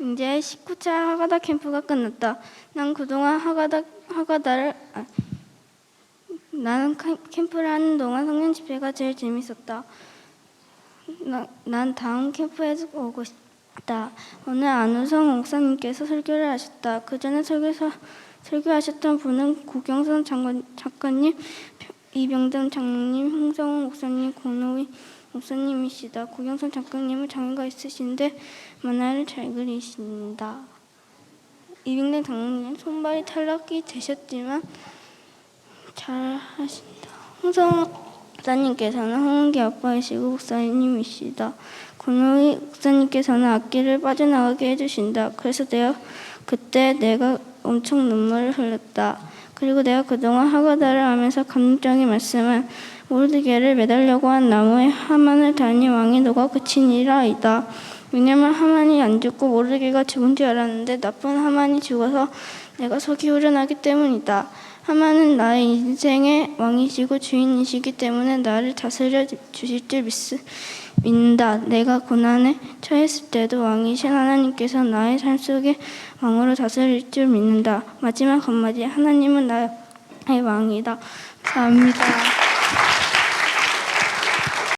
이제 19차 하가다 캠프가 끝났다. 난 그동안 하가다 하가다를 아, 나는 캠- 캠프를 하는 동안 성년 집회가 제일 재밌었다. 나, 난 다음 캠프에서 오고 싶다. 오늘 안우성 목사님께서 설교를 하셨다. 그 전에 설교서 설교하셨던 분은 구경선 장관, 작가님, 이병담 장로님, 홍성훈 목사님, 권호희 목사님이시다. 구경선 작가님은 장애가 있으신데 만화를 잘 그리신다. 이병담 장로님 손발이 탈락이 되셨지만 잘 하신다. 홍성훈 목사님께서는 홍은기 아빠이시고 목사님이시다. 권호희 목사님께서는 악기를 빠져나가게 해주신다. 그래서 내가 그때 내가 엄청 눈물을 흘렸다. 그리고 내가 그동안 하가다를 하면서 감동적인 말씀은 모르드게를 매달려고 한 나무에 하만을 달니 왕이 녹아 그치니라이다. 왜냐면 하만이 안 죽고 모르드게가 죽은 줄 알았는데 나쁜 하만이 죽어서 내가 속이 후련하기 때문이다. 하만은 나의 인생의 왕이시고 주인이시기 때문에 나를 다스려 주실 줄 믿, 믿는다. 내가 고난에 처했을 때도 왕이신 하나님께서 나의 삶 속에 왕으로 다스릴 줄 믿는다. 마지막 한마디 하나님은 나의 왕이다. 감사합니다.